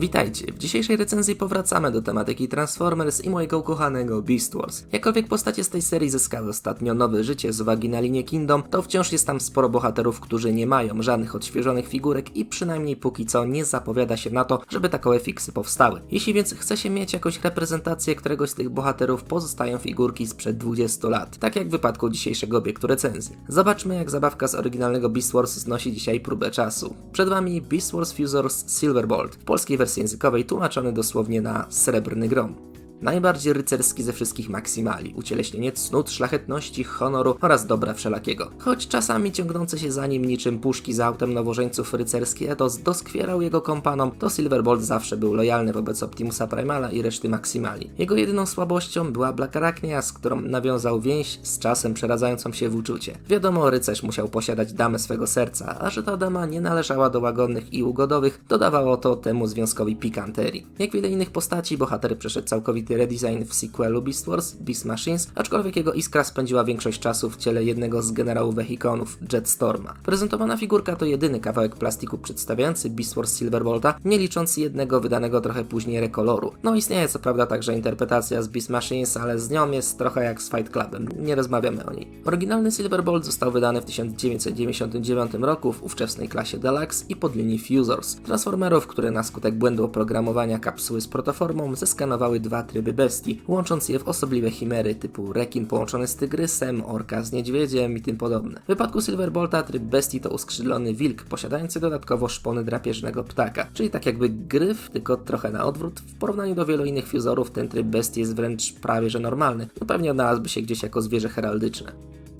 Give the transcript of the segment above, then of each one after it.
Witajcie, w dzisiejszej recenzji powracamy do tematyki Transformers i mojego ukochanego Beast Wars. Jakkolwiek postacie z tej serii zyskały ostatnio nowe życie z uwagi na linię Kingdom, to wciąż jest tam sporo bohaterów, którzy nie mają żadnych odświeżonych figurek i przynajmniej póki co nie zapowiada się na to, żeby takowe fiksy powstały. Jeśli więc chce się mieć jakąś reprezentację któregoś z tych bohaterów, pozostają figurki sprzed 20 lat, tak jak w wypadku dzisiejszego obiektu recenzji. Zobaczmy jak zabawka z oryginalnego Beast Wars znosi dzisiaj próbę czasu. Przed Wami Beast Wars Fusors Silverbolt, w polskiej wersji językowej tłumaczony dosłownie na srebrny grom. Najbardziej rycerski ze wszystkich maksymali, ucieleśnienie cnót, szlachetności, honoru oraz dobra wszelakiego. Choć czasami ciągnące się za nim niczym puszki za autem nowożeńców rycerskie etos doskwierał jego kompanom, to Silverbolt zawsze był lojalny wobec Optimusa Primala i reszty maksymali. Jego jedyną słabością była Black Arachnia, z którą nawiązał więź, z czasem przeradzającą się w uczucie. Wiadomo, rycerz musiał posiadać damę swego serca, a że ta dama nie należała do łagodnych i ugodowych, dodawało to temu związkowi pikanterii. Jak wiele innych postaci, bohater przeszedł całkowity redesign w sequelu Beast Wars, Beast Machines, aczkolwiek jego iskra spędziła większość czasu w ciele jednego z generałów Vehikonów, Jetstorma. Prezentowana figurka to jedyny kawałek plastiku przedstawiający Beast Wars Silverbolta, nie licząc jednego wydanego trochę później rekoloru. No istnieje co prawda także interpretacja z Beast Machines, ale z nią jest trochę jak z Fight Clubem, nie rozmawiamy o niej. Oryginalny Silverbolt został wydany w 1999 roku w ówczesnej klasie Deluxe i pod linii Fusors, transformerów, które na skutek błędu oprogramowania kapsuły z protoformą zeskanowały dwa bestii, łącząc je w osobliwe chimery typu rekin połączony z tygrysem, orka z niedźwiedziem i tym podobne. W wypadku Silverbolta tryb bestii to uskrzydlony wilk, posiadający dodatkowo szpony drapieżnego ptaka, czyli tak jakby gryf, tylko trochę na odwrót. W porównaniu do wielu innych fuzorów ten tryb bestii jest wręcz prawie że normalny, no pewnie odnalazłby się gdzieś jako zwierzę heraldyczne.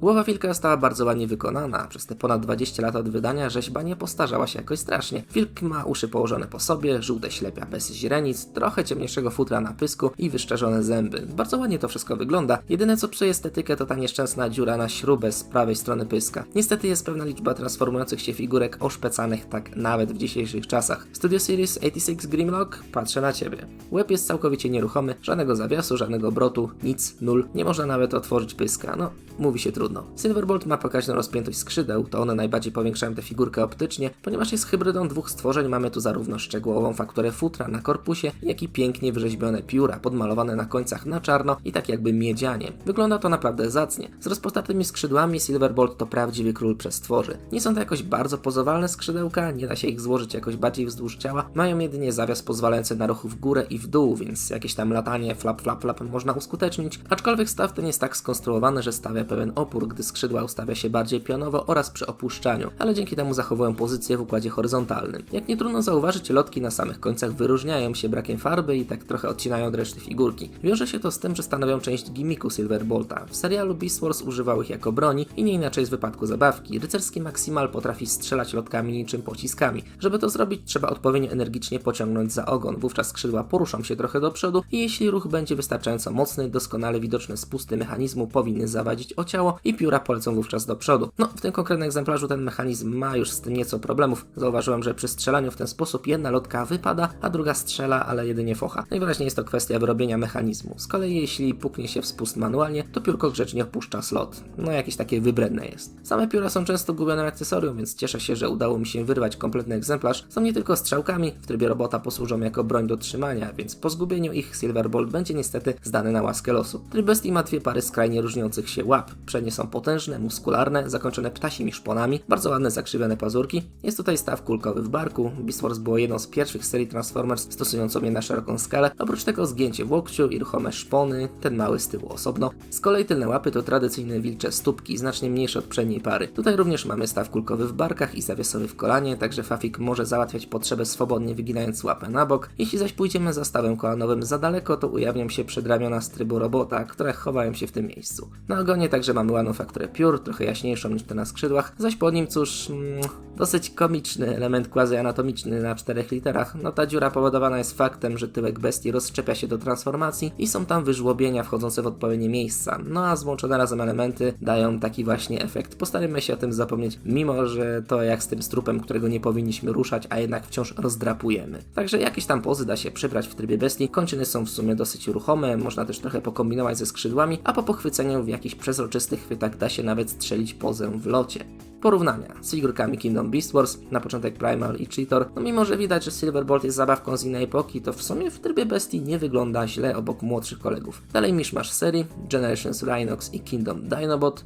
Głowa wilka została bardzo ładnie wykonana. Przez te ponad 20 lat od wydania rzeźba nie postarzała się jakoś strasznie. Wilk ma uszy położone po sobie, żółte ślepia bez źrenic, trochę ciemniejszego futra na pysku i wyszczerzone zęby. Bardzo ładnie to wszystko wygląda. Jedyne co psuje estetykę to ta nieszczęsna dziura na śrubę z prawej strony pyska. Niestety jest pewna liczba transformujących się figurek oszpecanych tak nawet w dzisiejszych czasach. Studio Series 86 Grimlock, patrzę na ciebie. Łeb jest całkowicie nieruchomy, żadnego zawiasu, żadnego obrotu, nic, nul. Nie można nawet otworzyć pyska. No, mówi się trudno trudno. Silverbolt ma pokaźną rozpiętość skrzydeł, to one najbardziej powiększają tę figurkę optycznie, ponieważ jest hybrydą dwóch stworzeń, mamy tu zarówno szczegółową fakturę futra na korpusie, jak i pięknie wyrzeźbione pióra, podmalowane na końcach na czarno i tak jakby miedzianie. Wygląda to naprawdę zacnie. Z rozpostartymi skrzydłami Silverbolt to prawdziwy król przestworzy. Nie są to jakoś bardzo pozowalne skrzydełka, nie da się ich złożyć jakoś bardziej wzdłuż ciała, mają jedynie zawias pozwalający na ruch w górę i w dół, więc jakieś tam latanie flap flap flap można uskutecznić, aczkolwiek staw ten jest tak skonstruowany, że stawia pewien opór gdy skrzydła ustawia się bardziej pionowo oraz przy opuszczaniu, ale dzięki temu zachowują pozycję w układzie horyzontalnym. Jak nie trudno zauważyć, lotki na samych końcach wyróżniają się brakiem farby i tak trochę odcinają od reszty figurki. Wiąże się to z tym, że stanowią część gimmicku Silverbolta. W serialu Beast Wars używał ich jako broni i nie inaczej w wypadku zabawki. Rycerski Maximal potrafi strzelać lotkami niczym pociskami. Żeby to zrobić, trzeba odpowiednio energicznie pociągnąć za ogon. Wówczas skrzydła poruszą się trochę do przodu i jeśli ruch będzie wystarczająco mocny, doskonale widoczne spusty mechanizmu powinny zawadzić o ciało i pióra polecą wówczas do przodu. No, w tym konkretnym egzemplarzu ten mechanizm ma już z tym nieco problemów. Zauważyłem, że przy strzelaniu w ten sposób jedna lotka wypada, a druga strzela, ale jedynie focha. Najwyraźniej jest to kwestia wyrobienia mechanizmu. Z kolei jeśli puknie się w spust manualnie, to piórko grzecznie opuszcza slot. No, jakieś takie wybredne jest. Same pióra są często gubionym akcesorium, więc cieszę się, że udało mi się wyrwać kompletny egzemplarz. Są nie tylko strzałkami, w trybie robota posłużą jako broń do trzymania, więc po zgubieniu ich Silverbolt będzie niestety zdany na łaskę losu. Tryb bestii ma dwie pary skrajnie różniących się łap. Przednie są potężne, muskularne, zakończone ptasimi szponami, bardzo ładne zakrzywione pazurki. Jest tutaj staw kulkowy w barku. Beast Wars było jedną z pierwszych serii Transformers stosującą je na szeroką skalę. Oprócz tego zgięcie w łokciu i ruchome szpony, ten mały z tyłu osobno. Z kolei tylne łapy to tradycyjne wilcze stópki, znacznie mniejsze od przedniej pary. Tutaj również mamy staw kulkowy w barkach i zawiasowy w kolanie, także Fafik może załatwiać potrzebę swobodnie wyginając łapę na bok. Jeśli zaś pójdziemy za stawem kolanowym za daleko, to ujawnią się przedramiona z trybu robota, które chowają się w tym miejscu. Na ogonie także mamy ładną fakturę piór, trochę jaśniejszą niż te na skrzydłach. Zaś pod nim, cóż, mm, dosyć komiczny element quasi-anatomiczny na czterech literach. No ta dziura powodowana jest faktem, że tyłek bestii rozszczepia się do transformacji i są tam wyżłobienia wchodzące w odpowiednie miejsca. No a złączone razem elementy dają taki właśnie efekt. Postaramy się o tym zapomnieć, mimo że to jak z tym strupem, którego nie powinniśmy ruszać, a jednak wciąż rozdrapujemy. Także jakieś tam pozy da się przybrać w trybie bestii. Kończyny są w sumie dosyć ruchome, można też trochę pokombinować ze skrzydłami, a po pochwyceniu w jakichś przezroczystych chwytach tak da się nawet strzelić pozę w locie. Porównania z figurkami Kingdom Beast Wars, na początek Primal i Cheetor, no mimo że widać, że Silverbolt jest zabawką z innej epoki, to w sumie w trybie bestii nie wygląda źle obok młodszych kolegów. Dalej miszmasz serii, Generations Rhinox i Kingdom Dinobot,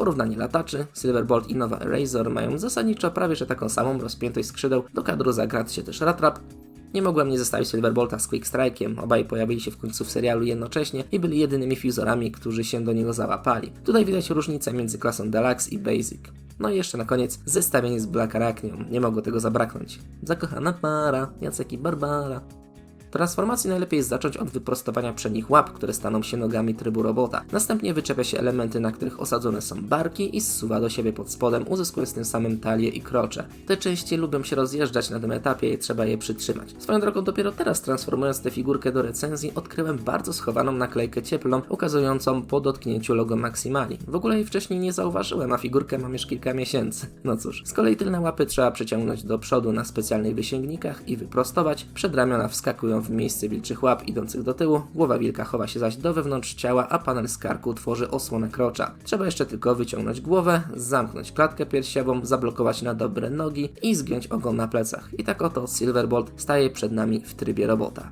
Porównanie lataczy, Silverbolt i nowa Razor mają zasadniczo prawie że taką samą rozpiętość skrzydeł, do kadru zagrać się też Ratrap. Nie mogłem nie zestawić Silverbolta z Quick Strike'iem, obaj pojawili się w końcu w serialu jednocześnie i byli jedynymi fuzorami, którzy się do niego załapali. Tutaj widać różnicę między klasą Deluxe i Basic. No i jeszcze na koniec zestawienie z Black Arachnią, nie mogło tego zabraknąć. Zakochana para, Jacek i Barbara. Transformacji najlepiej jest zacząć od wyprostowania przednich łap, które staną się nogami trybu robota. Następnie wyczepia się elementy, na których osadzone są barki i zsuwa do siebie pod spodem, uzyskując tym samym talię i krocze. Te części lubią się rozjeżdżać na tym etapie i trzeba je przytrzymać. Swoją drogą dopiero teraz transformując tę figurkę do recenzji odkryłem bardzo schowaną naklejkę cieplną, ukazującą po dotknięciu logo Maximali. W ogóle jej wcześniej nie zauważyłem, a figurkę mam już kilka miesięcy. No cóż, z kolei tylne łapy trzeba przeciągnąć do przodu na specjalnych wysięgnikach i wyprostować, przedramiona wskakują w miejsce wilczych łap idących do tyłu, głowa wilka chowa się zaś do wewnątrz ciała, a panel z karku tworzy osłonę krocza. Trzeba jeszcze tylko wyciągnąć głowę, zamknąć klatkę piersiową, zablokować na dobre nogi i zgiąć ogon na plecach. I tak oto Silverbolt staje przed nami w trybie robota.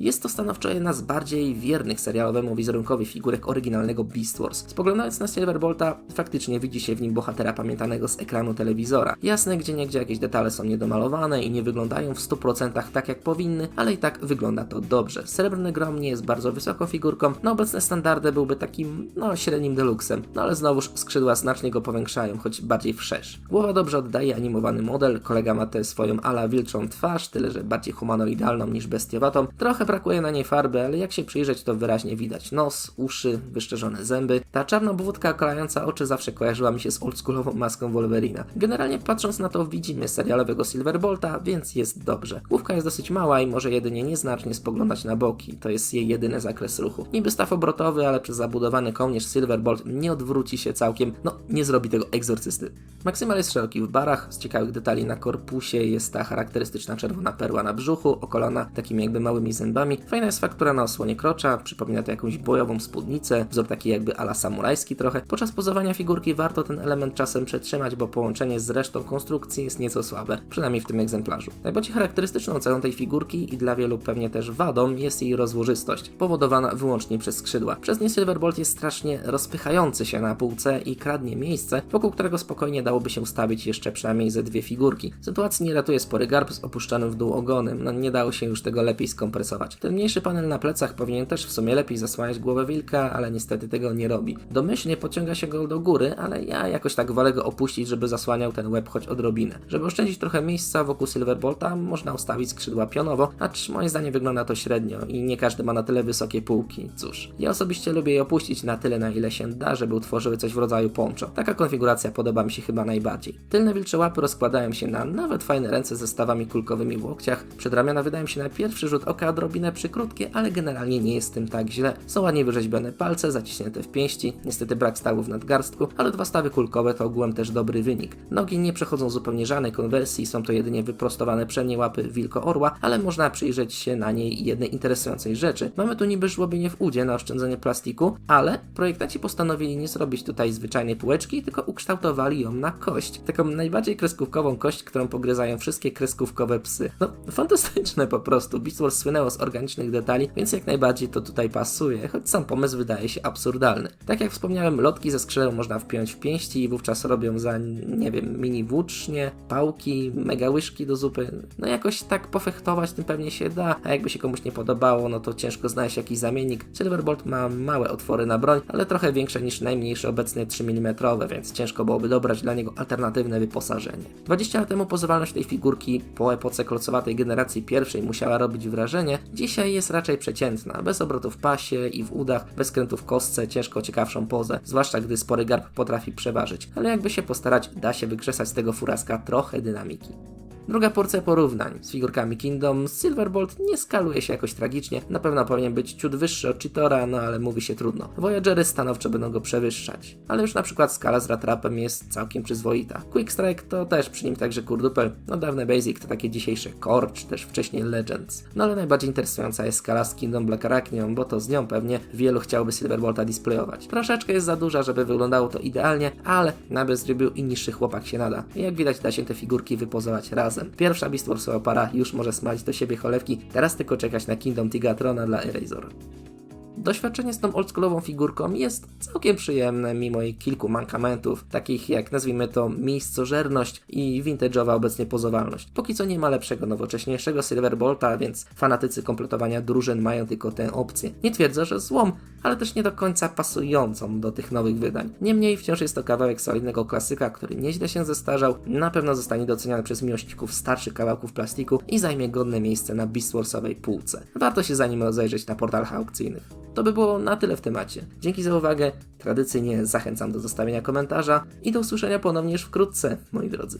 Jest to stanowczo jedna z bardziej wiernych serialowemu wizerunkowi figurek oryginalnego Beast Wars. Spoglądając na Silverbolta, faktycznie widzi się w nim bohatera pamiętanego z ekranu telewizora. Jasne, gdzie niegdzie jakieś detale są niedomalowane i nie wyglądają w 100% tak jak powinny, ale i tak wygląda to dobrze. Srebrny Grom nie jest bardzo wysoką figurką, na obecne standardy byłby takim, no, średnim deluxem. No ale znowuż skrzydła znacznie go powiększają, choć bardziej wszerz. Głowa dobrze oddaje animowany model, kolega ma tę swoją ala wilczą twarz, tyle że bardziej humanoidalną niż bestiowatą. Trochę brakuje na niej farby, ale jak się przyjrzeć, to wyraźnie widać nos, uszy, wyszczerzone zęby. Ta czarna obwódka okalająca oczy zawsze kojarzyła mi się z oldschoolową maską Wolverina. Generalnie patrząc na to, widzimy serialowego Silverbolta, więc jest dobrze. Główka jest dosyć mała i może jedynie nieznacznie spoglądać na boki. To jest jej jedyny zakres ruchu. Niby staw obrotowy, ale przez zabudowany kołnierz Silverbolt nie odwróci się całkiem, no nie zrobi tego egzorcysty. Maksymal jest szeroki w barach, z ciekawych detali na korpusie jest ta charakterystyczna czerwona perła na brzuchu, okolona takimi jakby małymi zębami Fajna jest faktura na osłonie krocza, przypomina to jakąś bojową spódnicę, wzór taki jakby ala samurajski trochę. Podczas pozowania figurki warto ten element czasem przetrzymać, bo połączenie z resztą konstrukcji jest nieco słabe, przynajmniej w tym egzemplarzu. Najbardziej charakterystyczną cechą tej figurki i dla wielu pewnie też wadą jest jej rozłożystość, powodowana wyłącznie przez skrzydła. Przez nie Silverbolt jest strasznie rozpychający się na półce i kradnie miejsce, wokół którego spokojnie dałoby się ustawić jeszcze przynajmniej ze dwie figurki. Sytuacji nie ratuje spory garb z opuszczonym w dół ogonem, no nie dało się już tego lepiej skompresować. Ten mniejszy panel na plecach powinien też w sumie lepiej zasłaniać głowę wilka, ale niestety tego nie robi. Domyślnie pociąga się go do góry, ale ja jakoś tak wolę go opuścić, żeby zasłaniał ten łeb choć odrobinę. Żeby oszczędzić trochę miejsca wokół Silverbolta, można ustawić skrzydła pionowo, acz moim zdaniem wygląda to średnio i nie każdy ma na tyle wysokie półki. Cóż, ja osobiście lubię je opuścić na tyle, na ile się da, żeby utworzyły coś w rodzaju poncho. Taka konfiguracja podoba mi się chyba najbardziej. Tylne wilcze łapy rozkładają się na nawet fajne ręce ze stawami kulkowymi w łokciach. Przedramiona wydają się na pierwszy rzut oka odrobinę odrobinę przykrótkie, ale generalnie nie jest tym tak źle. Są ładnie wyrzeźbione palce, zaciśnięte w pięści, niestety brak stawów w nadgarstku, ale dwa stawy kulkowe to ogółem też dobry wynik. Nogi nie przechodzą zupełnie żadnej konwersji, są to jedynie wyprostowane przednie łapy wilko-orła, ale można przyjrzeć się na niej jednej interesującej rzeczy. Mamy tu niby żłobienie w udzie na oszczędzenie plastiku, ale projektanci postanowili nie zrobić tutaj zwyczajnej półeczki, tylko ukształtowali ją na kość. Taką najbardziej kreskówkową kość, którą pogryzają wszystkie kreskówkowe psy. No, fantastyczne po prostu. Beast Wars słynęło z organicznych detali, więc jak najbardziej to tutaj pasuje, choć sam pomysł wydaje się absurdalny. Tak jak wspomniałem, lotki ze skrzydeł można wpiąć w pięści i wówczas robią za, nie wiem, mini włócznie, pałki, mega łyżki do zupy. No jakoś tak pofechtować tym pewnie się da, a jakby się komuś nie podobało, no to ciężko znaleźć jakiś zamiennik. Silverbolt ma małe otwory na broń, ale trochę większe niż najmniejsze obecnie 3 mm, więc ciężko byłoby dobrać dla niego alternatywne wyposażenie. 20 lat temu pozowalność tej figurki po epoce klocowatej generacji pierwszej musiała robić wrażenie, Dzisiaj jest raczej przeciętna, bez obrotów w pasie i w udach, bez krętów w kostce, ciężko ciekawszą pozę, zwłaszcza gdy spory garb potrafi przeważyć, ale jakby się postarać, da się wykrzesać z tego furaska trochę dynamiki. Druga porcja porównań z figurkami Kingdom Silverbolt nie skaluje się jakoś tragicznie, na pewno powinien być ciut wyższy od Cheetora, no ale mówi się trudno. Voyagery stanowczo będą go przewyższać, ale już na przykład skala z Ratrapem jest całkiem przyzwoita. Quick Strike to też przy nim także kurdupel, no dawne Basic to takie dzisiejsze Core, czy też wcześniej Legends. No ale najbardziej interesująca jest skala z Kingdom Black Arachnium, bo to z nią pewnie wielu chciałoby Silverbolta displayować. Troszeczkę jest za duża, żeby wyglądało to idealnie, ale na bezrybiu i niższy chłopak się nada. Jak widać da się te figurki wypozować razem. Pierwsza Beast Warsowa para już może smalić do siebie cholewki, teraz tylko czekać na Kingdom Tigatrona dla Erasor. Doświadczenie z tą oldschoolową figurką jest całkiem przyjemne, mimo jej kilku mankamentów, takich jak nazwijmy to miejscożerność i vintage'owa obecnie pozowalność. Póki co nie ma lepszego, nowocześniejszego Silverbolta, więc fanatycy kompletowania drużyn mają tylko tę opcję. Nie twierdzę, że złą, ale też nie do końca pasującą do tych nowych wydań. Niemniej wciąż jest to kawałek solidnego klasyka, który nieźle się zestarzał, na pewno zostanie doceniony przez miłośników starszych kawałków plastiku i zajmie godne miejsce na Beast Warsowej półce. Warto się za nim rozejrzeć na portalach aukcyjnych. To by było na tyle w temacie. Dzięki za uwagę. Tradycyjnie zachęcam do zostawienia komentarza i do usłyszenia ponownie już wkrótce, moi drodzy.